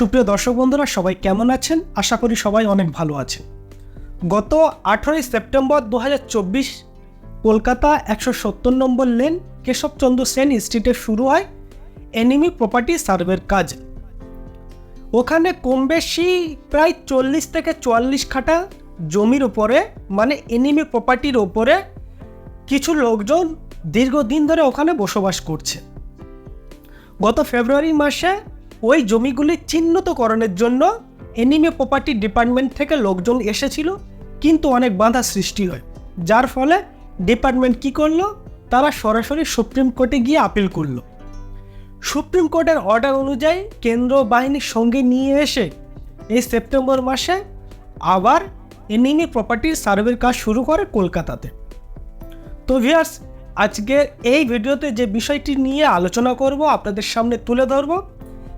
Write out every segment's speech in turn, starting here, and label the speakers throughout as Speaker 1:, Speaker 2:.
Speaker 1: সুপ্রিয় দর্শক বন্ধুরা, সবাই কেমন আছেন? আশা করি সবাই অনেক ভালো আছেন। গত আঠেরোই সেপ্টেম্বর দু হাজার চব্বিশ কলকাতা একশো সত্তর নম্বর লেন কেশবচন্দ্র সেন স্ট্রিটে শুরু হয় এনিমি প্রপার্টি সার্ভের কাজ। ওখানে কম বেশি প্রায় চল্লিশ থেকে চুয়াল্লিশ খাটা জমির উপরে মানে এনিমি প্রপার্টির ওপরে কিছু লোকজন দীর্ঘদিন ধরে ওখানে বসবাস করছে। গত ফেব্রুয়ারি মাসে ওই জমিগুলি চিহ্নিতকরণের জন্য এনিমি প্রপার্টি ডিপার্টমেন্ট থেকে লোকজন এসেছিল, কিন্তু অনেক বাধা সৃষ্টি হয়। যার ফলে ডিপার্টমেন্ট কি করল? তারা সরাসরি সুপ্রিম কোর্টে গিয়ে আপিল করল। সুপ্রিম কোর্টের অর্ডার অনুযায়ী কেন্দ্র বাহিনীর সঙ্গে নিয়ে এসে এই সেপ্টেম্বর মাসে আবার এনিমি প্রপার্টির সার্ভের কাজ শুরু করে কলকাতাতে। তো ভিয়ার্স আজকের এই ভিডিওতে যে বিষয়টি নিয়ে আলোচনা করব, আপনাদের সামনে তুলে ধরব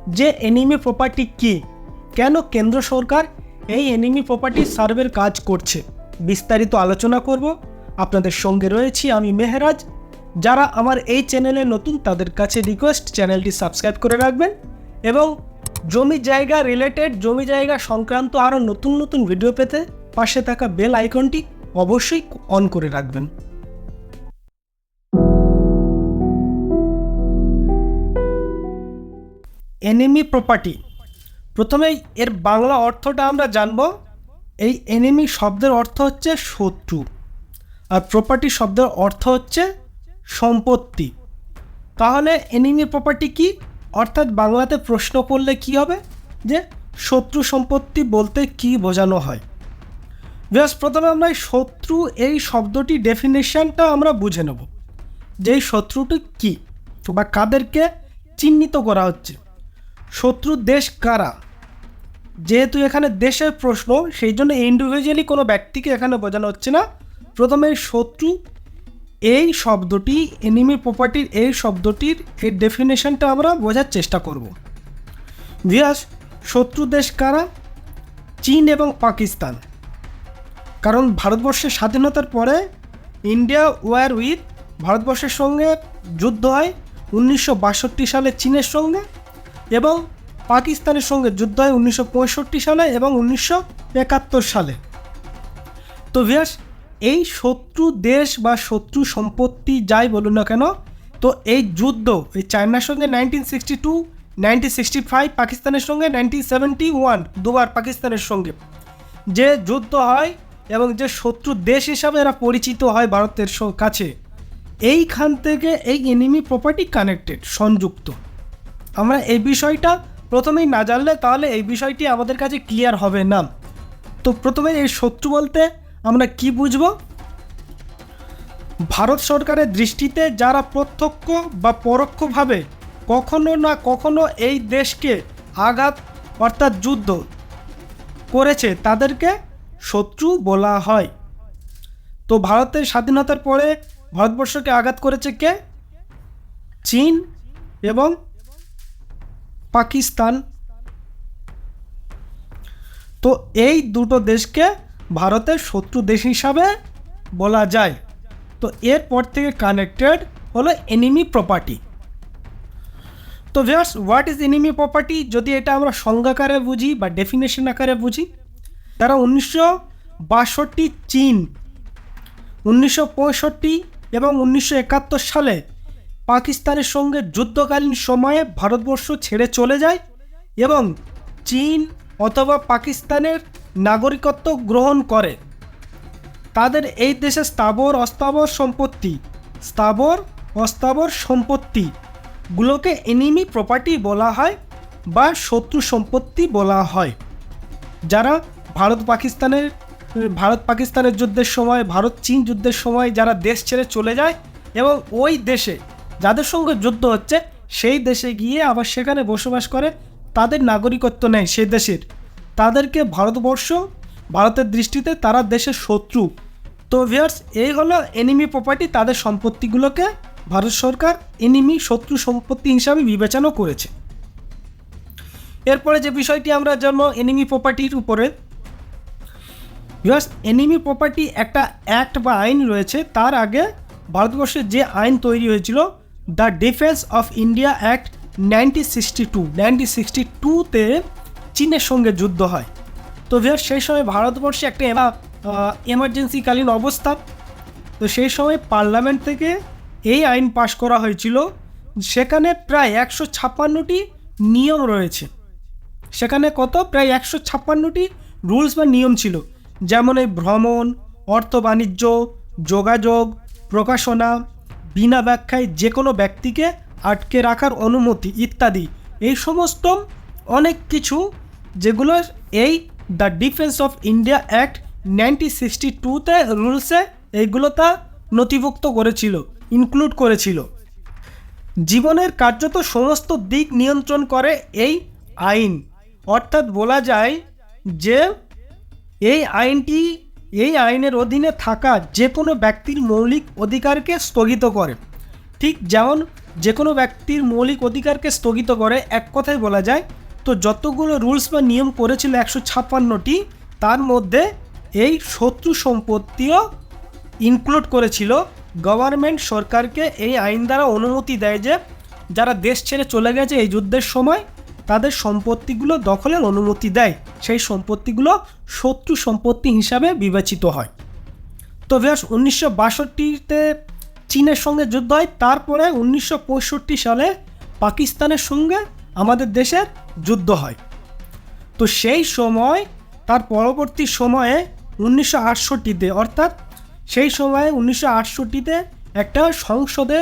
Speaker 1: যে এনিমি প্রপার্টি কি? কেন কেন্দ্র সরকার এই এনিমি প্রপার্টি সার্ভের কাজ করছে? বিস্তারিত আলোচনা করব। আপনাদের সঙ্গে রয়েছি আমি মেহরাজ। যারা আমার এই চ্যানেলে নতুন, তাদের কাছে রিকোয়েস্ট চ্যানেলটি সাবস্ক্রাইব করে রাখবেন এবং জমি জায়গা রিলেটেড জমি জায়গা সংক্রান্ত আরও নতুন নতুন ভিডিও পেতে পাশে থাকা বেল আইকনটি অবশ্যই অন করে রাখবেন। এনিমি প্রপার্টি প্রথমেই এর বাংলা অর্থটা আমরা জানব, এই এনিমি শব্দের অর্থ হচ্ছে শত্রু। আর প্রপার্টি শব্দের অর্থ হচ্ছে সম্পত্তি। তাহলে এনিমি প্রপার্টি কি? অর্থাৎ বাংলাতে প্রশ্ন করলে কি হবে? যে শত্রু সম্পত্তি বলতে কি বোঝানো হয়? বেশ প্রথমে আমরা শত্রু, এই শব্দটি ডেফিনেশনটা আমরা বুঝে নেব। যে এই শত্রুটি কী বা কাদেরকে চিহ্নিত করা হচ্ছে। শত্রু দেশ কারা? যেহেতু এখানে দেশের প্রশ্ন, সেই জন্য ইন্ডিভিজুয়ালি কোনো ব্যক্তিকে এখানে বোঝানো হচ্ছে না। প্রথমে শত্রু, এই শব্দটি এনিমি প্রপার্টির এই শব্দটির এই ডেফিনেশনটা আমরা বোঝার চেষ্টা করব। ভিয়াস শত্রু দেশ কারা? চীন এবং পাকিস্তান। কারণ ভারতবর্ষের স্বাধীনতার পরে ইন্ডিয়া ওয়ার উইথ ভারতবর্ষের সঙ্গে যুদ্ধ হয়, উনিশশো বাষট্টি সালে চীনের সঙ্গে। এবং পাকিস্তানের সঙ্গে যুদ্ধ হয় উনিশশো পঁয়ষট্টি সালে এবং উনিশশো একাত্তর সালে। তো ভিয়াস, এই শত্রু দেশ বা শত্রু সম্পত্তি যাই বলুন না কেন, তো এই যুদ্ধ, এই চায়নার সঙ্গে nineteen sixty two nineteen sixty five পাকিস্তানের সঙ্গে নাইনটিন সেভেন্টি ওয়ান দুবার পাকিস্তানের সঙ্গে। যে যুদ্ধ হয় এবং যে শত্রু দেশ হিসাবে এরা পরিচিত হয় ভারতের কাছে, এইখান থেকে এই এনিমি প্রপার্টি কানেক্টেড সংযুক্ত। আমরা এই বিষয়টা প্রথমেই না জানলে তাহলে এই বিষয়টি আমাদের কাছে ক্লিয়ার হবে না। তো প্রথমে এই শত্রু বলতে আমরা কি বুঝব? ভারত সরকারের দৃষ্টিতে যারা প্রত্যক্ষ বা পরোক্ষভাবে কখনো না কখনো এই দেশকে আঘাত অর্থাৎ যুদ্ধ করেছে তাদেরকে শত্রু বলা হয়। তো ভারতের স্বাধীনতার পরে ভারতবর্ষকে আঘাত করেছে কে? চীন এবং পাকিস্তান। তো এই দুটো দেশকে ভারতের শত্রু দেশ হিসাবে বলা যায়। তো এরপর থেকে কানেক্টেড হলো এনিমি প্রপার্টি তো viewers what is enemy property যদি এটা আমরা সংজ্ঞাকারে বুঝি বা ডেফিনেশন আকারে বুঝি, তারা উনিশশো বাষট্টি চীন, উনিশশো পঁয়ষট্টি এবং উনিশশো একাত্তর সালে পাকিস্তানের সঙ্গে যুদ্ধকালীন সময়ে ভারতবর্ষ ছেড়ে চলে যায় এবং চীন অথবা পাকিস্তানের নাগরিকত্ব গ্রহণ করে। তাদের এই দেশে স্থাবর অস্থাবর সম্পত্তি, স্থাবর অস্থাবর সম্পত্তিগুলোকে এনিমি প্রপার্টি বলা হয় বা শত্রু সম্পত্তি বলা হয়। যারা ভারত পাকিস্তানের ভারত পাকিস্তানের যুদ্ধের সময়, ভারত চীন যুদ্ধের সময় যারা দেশ ছেড়ে চলে যায় এবং ওই দেশে যাদের সঙ্গে যুদ্ধ হচ্ছে, সেই দেশে গিয়ে আবার সেখানে বসবাস করে, তাদের নাগরিকত্ব নেয় সেই দেশের। তাদেরকে ভারতবর্ষ, ভারতের দৃষ্টিতে তারা দেশের শত্রু। তো ভিয়ার্স এই হলো এনিমি প্রপার্টি তাদের সম্পত্তিগুলোকে ভারত সরকার এনিমি শত্রু সম্পত্তি হিসাবে বিবেচনা করেছে। এরপরে যে বিষয়টি আমরা জানব এনিমি প্রপার্টির উপরে। বিকজ এনিমি প্রপার্টি একটা অ্যাক্ট বা আইন রয়েছে, তার আগে ভারতবর্ষে যে আইন তৈরি হয়েছিল the defence of India act nineteen sixty two, nineteen sixty টুতে চীনের সঙ্গে যুদ্ধ হয়। তো ভিয়ার সেই সময় ভারতবর্ষে একটা এমার্জেন্সিকালীন অবস্থা। তো সেই সময় পার্লামেন্ট থেকে এই আইন পাশ করা হয়েছিল। সেখানে প্রায় একশো ছাপ্পান্নটি নিয়ম রয়েছে। সেখানে কত? প্রায় একশো ছাপ্পান্নটি রুলস বা নিয়ম ছিল। যেমন এই ভ্রমণ, অর্থ বাণিজ্য, যোগাযোগ, প্রকাশনা বিনা ব্যাখ্যায় যে কোনো ব্যক্তিকে আটকে রাখার অনুমতি ইত্যাদি। এই সমস্ত অনেক কিছু যেগুলো এই the defence of India act nineteen sixty টুতে রুলসে এইগুলো তা নথিভুক্ত করেছিল, ইনক্লুড করেছিল। জীবনের কার্যত সমস্ত দিক নিয়ন্ত্রণ করে এই আইন। অর্থাৎ বলা যায় যে এই আইনটি এই আইনের অধীনে থাকা যে কোনো ব্যক্তির মৌলিক অধিকারকে স্থগিত করে। ঠিক যেমন যে কোনো ব্যক্তির মৌলিক অধিকারকে স্থগিত করে, এক কথায় বলা যায়, তো যতগুলো রুলস বা নিয়ম করেছিল একশো ছাপ্পান্নটি, তার মধ্যে এই শত্রু সম্পত্তিও ইনক্লুড করেছিল। গভর্নমেন্ট সরকারকে এই আইন দ্বারা অনুমতি দেয় যে, যারা দেশ ছেড়ে চলে গেছে এই যুদ্ধের সময় তাদের সম্পত্তিগুলো দখলের অনুমতি দেয়। সেই সম্পত্তিগুলো শত্রু সম্পত্তি হিসাবে বিবেচিত হয়। তো ব্যাস, উনিশশো বাষট্টিতে চীনের সঙ্গে যুদ্ধ হয়, তারপরে উনিশশো পঁয়ষট্টি সালে পাকিস্তানের সঙ্গে আমাদের দেশের যুদ্ধ হয়। তো সেই সময়, তার পরবর্তী সময়ে উনিশশো আটষট্টিতে, অর্থাৎ সেই সময়ে উনিশশো আটষট্টিতে একটা সংসদে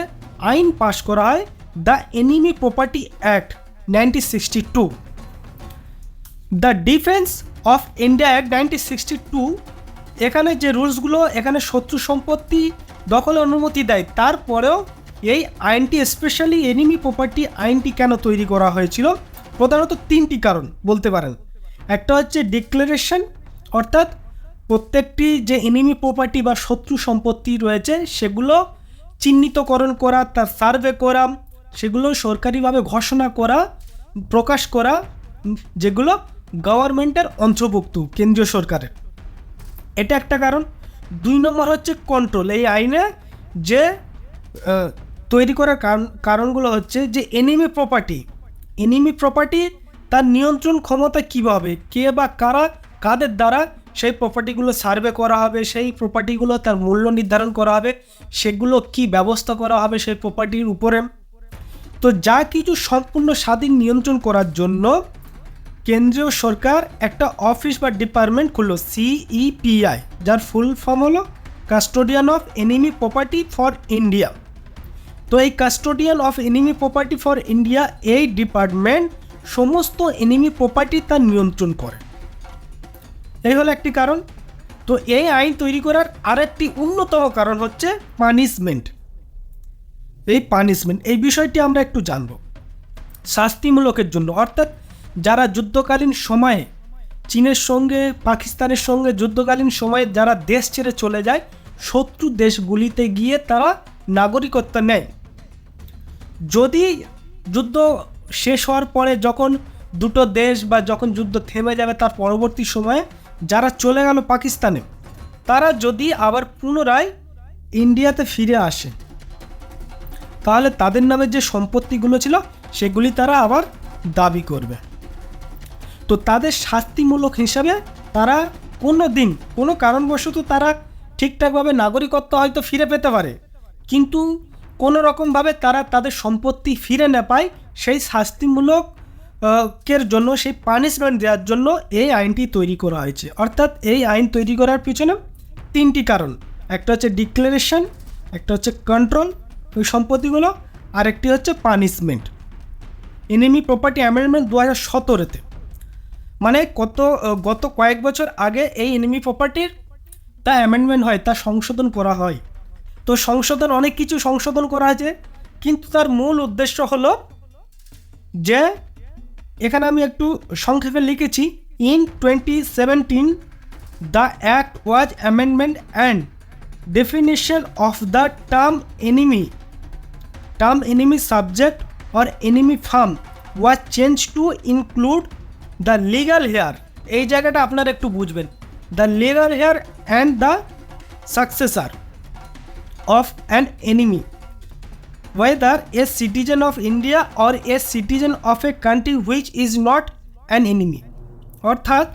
Speaker 1: আইন পাশ করা হয়, the enemy property act. Nineteen sixty two the defence of India act nineteen sixty two এখানে যে রুলসগুলো, এখানে শত্রু সম্পত্তি দখলে অনুমতি দেয়, তারপরেও এই আইনটি স্পেশালি এনিমি প্রপার্টি আইনটি কেন তৈরি করা হয়েছিল? প্রধানত তিনটি কারণ বলতে পারেন। একটা হচ্ছে ডিক্লারেশন অর্থাৎ প্রত্যেকটি যে এনিমি প্রপার্টি বা শত্রু সম্পত্তি রয়েছে, সেগুলো চিহ্নিতকরণ করা, তার সার্ভে করা সেগুলো সরকারিভাবে ঘোষণা করা, প্রকাশ করা যেগুলো গভর্নমেন্টের অন্তর্ভুক্ত, কেন্দ্রীয় সরকারের। এটা একটা কারণ। দুই নম্বর হচ্ছে কন্ট্রোল এই আইনে যে তৈরি করার কারণ, কারণগুলো হচ্ছে যে এনিমি প্রপার্টি এনিমি প্রপার্টি তার নিয়ন্ত্রণ ক্ষমতা কীভাবে, কে বা কারা, কাদের দ্বারা সেই প্রপার্টিগুলো সার্ভে করা হবে, সেই প্রপার্টিগুলো তার মূল্য নির্ধারণ করা হবে, সেগুলো কি ব্যবস্থা করা হবে সেই প্রপার্টির উপরে। তো যা কিছু সম্পূর্ণ স্বাধীন নিয়ন্ত্রণ করার জন্য কেন্দ্রীয় সরকার একটা অফিস বা ডিপার্টমেন্ট খুললো সিইপিআই যার ফুল ফর্ম হলো custodian of enemy property for India তো এই custodian of enemy property for India এই ডিপার্টমেন্ট সমস্ত এনিমি প্রপার্টি তার নিয়ন্ত্রণ করে। এই হলো একটি কারণ। তো এই আইন তৈরি করার আরেকটি অন্যতম কারণ হচ্ছে পানিশমেন্ট এই পানিশমেন্ট এই বিষয়টি আমরা একটু জানব। শাস্তিমূলকের জন্য, অর্থাৎ যারা যুদ্ধকালীন সময়ে চীনের সঙ্গে, পাকিস্তানের সঙ্গে যুদ্ধকালীন সময়ে যারা দেশ ছেড়ে চলে যায়, শত্রু দেশগুলিতে গিয়ে তারা নাগরিকত্ব নেয়। যদি যুদ্ধ শেষ হওয়ার পরে যখন দুটো দেশ বা যখন যুদ্ধ থেমে যাবে তার পরবর্তী সময়ে যারা চলে গেল পাকিস্তানে, তারা যদি আবার পুনরায় ইন্ডিয়াতে ফিরে আসে তাহলে তাদের নামে যে সম্পত্তিগুলো ছিল, সেগুলি তারা আবার দাবি করবে। তো তাদের শাস্তিমূলক হিসাবে তারা কোনো দিন কোনো কারণবশত তারা ঠিকঠাকভাবে নাগরিকত্ব হয়তো ফিরে পেতে পারে। কিন্তু কোনো রকমভাবে তারা তাদের সম্পত্তি ফিরে না পায়, সেই শাস্তিমূলক কের জন্য, সেই পানিশমেন্ট দেওয়ার জন্য এই আইনটি তৈরি করা হয়েছে। অর্থাৎ এই আইন তৈরি করার পিছনে তিনটি কারণ। একটা হচ্ছে ডিক্লারেশন, একটা হচ্ছে কন্ট্রোল ওই সম্পত্তিগুলো আর একটি হচ্ছে পানিশমেন্ট এনিমি প্রপার্টি অ্যামেন্ডমেন্ট দু হাজার সতেরোতে। মানে কত, গত কয়েক বছর আগে এই এনিমি প্রপার্টির তা অ্যামেন্ডমেন্ট হয়, তা সংশোধন করা হয়। তো সংশোধন, অনেক কিছু সংশোধন করা হয়েছে, কিন্তু তার মূল উদ্দেশ্য হলো যে, এখানে আমি একটু সংক্ষেপে লিখেছি in twenty seventeen the act was amendment and definition of the term enemy term enemy subject or enemy farm was changed to include the legal hair এই জায়গাটা আপনারা একটু বুঝবেন the legal heir and the successor of an enemy whether a citizen of India or a citizen of a country which is not an enemy অর্থাৎ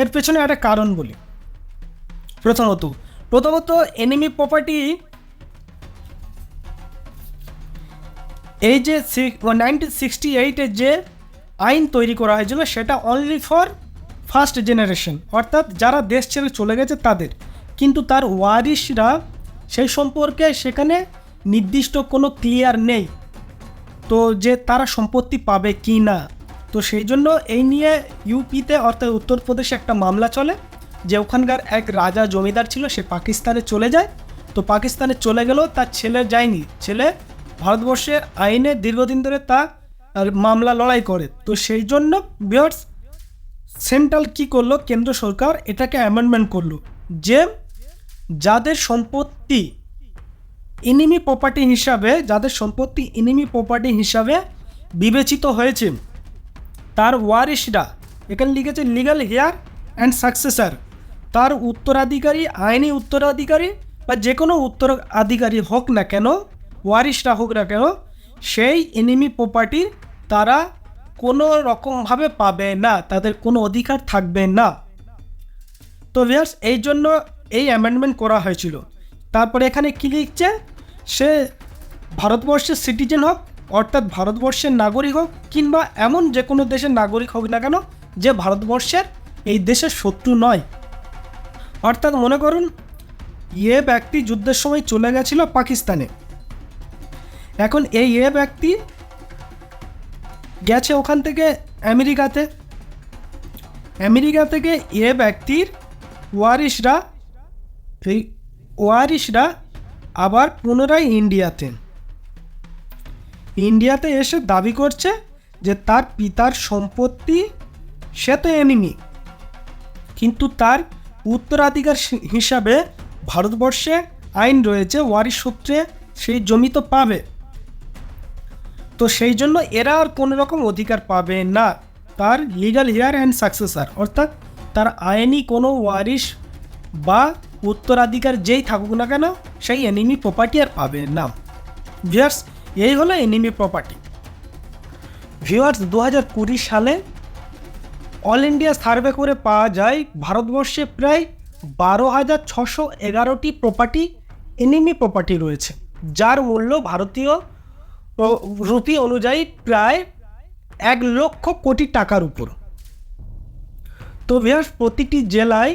Speaker 1: এর পেছনে একটা কারণ বলি প্রথমত প্রথমত এনিমি প্রপার্টি এই যে নাইনটিন সিক্সটি এইটের যে আইন তৈরি করা হয়েছিল, সেটা অনলি ফর ফার্স্ট জেনারেশন অর্থাৎ যারা দেশ ছেড়ে চলে গেছে তাদের। কিন্তু তার ওয়ারিশরা সেই সম্পর্কে সেখানে নির্দিষ্ট কোনো ক্লিয়ার নেই, তো যে তারা সম্পত্তি পাবে কি না। তো সেই জন্য এই নিয়ে ইউপিতে অর্থাৎ উত্তরপ্রদেশে একটা মামলা চলে, যে ওখানকার এক রাজা জমিদার ছিল, সে পাকিস্তানে চলে যায়। তো পাকিস্তানে চলে গেলেও তার ছেলে যায়নি। ছেলে ভারতবর্ষের আইনে দীর্ঘদিন ধরে তা মামলা লড়াই করে। তো সেই জন্য বিয়ার্স সেন্ট্রাল কি করল? কেন্দ্র সরকার এটাকে অ্যামেন্ডমেন্ট করল যে যাদের সম্পত্তি ইনিমি প্রপার্টি হিসাবে, যাদের সম্পত্তি ইনিমি প্রপার্টি হিসাবে বিবেচিত হয়েছে, তার ওয়ারিশরা, এখানে লিখেছে লিগাল হেয়ার অ্যান্ড সাকসেসার তার উত্তরাধিকারী, আইনি উত্তরাধিকারী বা যে কোনো উত্তরাধিকারী হোক না কেন ওয়ারিশরা হোক না কেন, সেই এনিমি প্রপার্টি তারা কোনো রকমভাবে পাবে না, তাদের কোনো অধিকার থাকবে না। তো ভিয়ার্স এই জন্য এই অ্যামেন্ডমেন্ট করা হয়েছিল। তারপরে এখানে কী লিখছে? সে ভারতবর্ষের সিটিজেন হোক, অর্থাৎ ভারতবর্ষের নাগরিক হোক, কিংবা এমন যে কোনো দেশের নাগরিক হোক না কেন, যে ভারতবর্ষের এই দেশের শত্রু নয়। অর্থাৎ মনে করুন ইয়ে ব্যক্তি যুদ্ধের সময় চলে গেছিল পাকিস্তানে। এখন এই এ ব্যক্তি গেছে ওখান থেকে আমেরিকাতে। আমেরিকা থেকে এ ব্যক্তির ওয়ারিশরা, এই ওয়ারিশরা আবার পুনরায় ইন্ডিয়াতে। ইন্ডিয়াতে এসে দাবি করছে যে তার পিতার সম্পত্তি সে তো এনিমি, কিন্তু তার উত্তরাধিকার হিসাবে ভারতবর্ষে আইন রয়েছে, ওয়ারিশ সূত্রে সেই জমি তো পাবে। তো সেই জন্য এরা আর কোনো রকম অধিকার পাবে না। তার লিগাল হেয়ার অ্যান্ড সাকসেসার অর্থাৎ তার আইনি কোনো ওয়ারিশ বা উত্তরাধিকার যেই থাকুক না কেন, সেই এনিমি প্রপার্টি আর পাবে না। ভিউয়ার্স এই হলো এনিমি প্রপার্টি ভিউয়ার্স দু হাজার কুড়ি সালে অল ইন্ডিয়া সার্ভে করে পাওয়া যায়, ভারতবর্ষে প্রায় বারো হাজার ছশো এগারোটি প্রপার্টি এনিমি প্রপার্টি রয়েছে। যার মূল্য ভারতীয় রুপি অনুযায়ী প্রায় এক লক্ষ কোটি টাকার উপর। তো ভিয়াস প্রতিটি জেলায়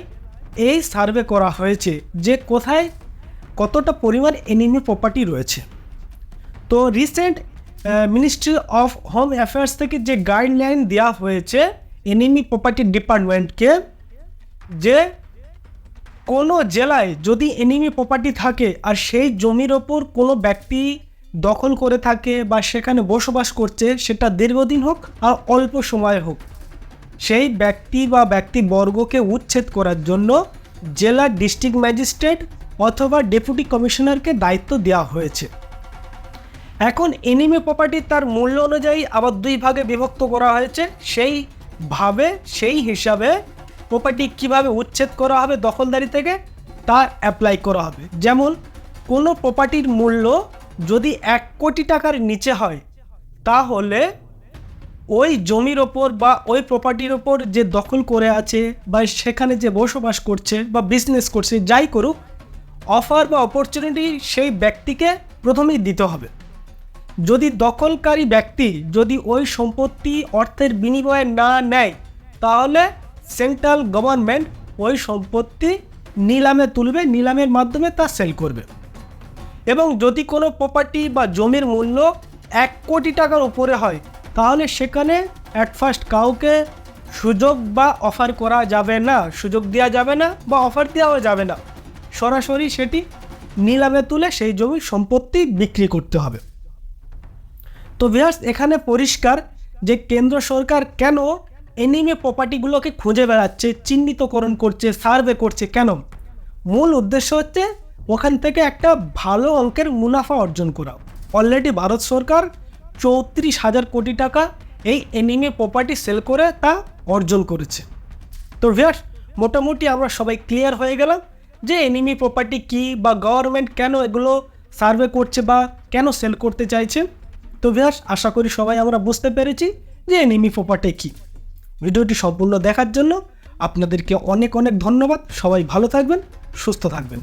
Speaker 1: এই সার্ভে করা হয়েছে যে কোথায় কতটা পরিমাণ এনিমি প্রপার্টি রয়েছে। তো recent ministry of home affairs থেকে যে গাইডলাইন দেওয়া হয়েছে এনিমি প্রপার্টি ডিপার্টমেন্টকে যে কোনো জেলায় যদি এনিমি প্রপার্টি থাকে আর সেই জমির ওপর কোনো ব্যক্তি দখল করে থাকে বা সেখানে বসবাস করছে, সেটা দীর্ঘদিন হোক আর অল্প সময় হোক। সেই ব্যক্তি বা ব্যক্তিবর্গকে উচ্ছেদ করার জন্য জেলা ডিস্ট্রিক্ট ম্যাজিস্ট্রেট অথবা ডেপুটি কমিশনারকে দায়িত্ব দেওয়া হয়েছে। এখন এনিমি প্রপার্টি তার মূল্য অনুযায়ী আবার দুই ভাগে বিভক্ত করা হয়েছে। সেইভাবে সেই হিসাবে প্রপার্টি কীভাবে উচ্ছেদ করা হবে দখলদারি থেকে তা অ্যাপ্লাই করা হবে। যেমন কোনো প্রপার্টির মূল্য যদি এক কোটি টাকার নিচে হয়, তাহলে ওই জমির ওপর বা ওই প্রপার্টির ওপর যে দখল করে আছে বা সেখানে যে বসবাস করছে বা বিজনেস করছে, যাই করুক অফার বা অপরচুনিটি সেই ব্যক্তিকে প্রথমেই দিতে হবে। যদি দখলকারী ব্যক্তি যদি ওই সম্পত্তি অর্থের বিনিময়ে না নেয়, তাহলে সেন্ট্রাল গভর্নমেন্ট ওই সম্পত্তি নিলামে তুলবে, নিলামের মাধ্যমে তা সেল করবে। এবং যদি কোনো প্রপার্টি বা জমির মূল্য এক কোটি টাকার উপরে হয়, তাহলে সেখানে অ্যাট ফার্স্ট কাউকে সুযোগ বা অফার করা যাবে না, সুযোগ দেওয়া যাবে না বা অফার দেওয়াও যাবে না। সরাসরি সেটি নিলামে তুলে সেই জমির সম্পত্তি বিক্রি করতে হবে। তো ভিয়ার্স এখানে পরিষ্কার যে কেন্দ্র সরকার কেন এনিমে প্রপার্টিগুলোকে খুঁজে বেড়াচ্ছে, চিহ্নিতকরণ করছে সার্ভে করছে কেন? মূল উদ্দেশ্য হচ্ছে ওখান থেকে একটা ভালো অঙ্কের মুনাফা অর্জন করা অলরেডি ভারত সরকার চৌত্রিশ হাজার কোটি টাকা এই এনিমে প্রপার্টি সেল করে তা অর্জন করেছে। তো ভিয়ার্স মোটামুটি আমরা সবাই ক্লিয়ার হয়ে গেলাম যে এনিমি প্রপার্টি কী বা গভর্নমেন্ট কেন এগুলো সার্ভে করছে বা কেন সেল করতে চাইছে। তো ভিয়ার্স আশা করি সবাই আমরা বুঝতে পেরেছি যে এনিমি প্রপার্টি কী। ভিডিওটি সম্পূর্ণ দেখার জন্য আপনাদেরকে অনেক অনেক ধন্যবাদ। সবাই ভালো থাকবেন, সুস্থ থাকবেন।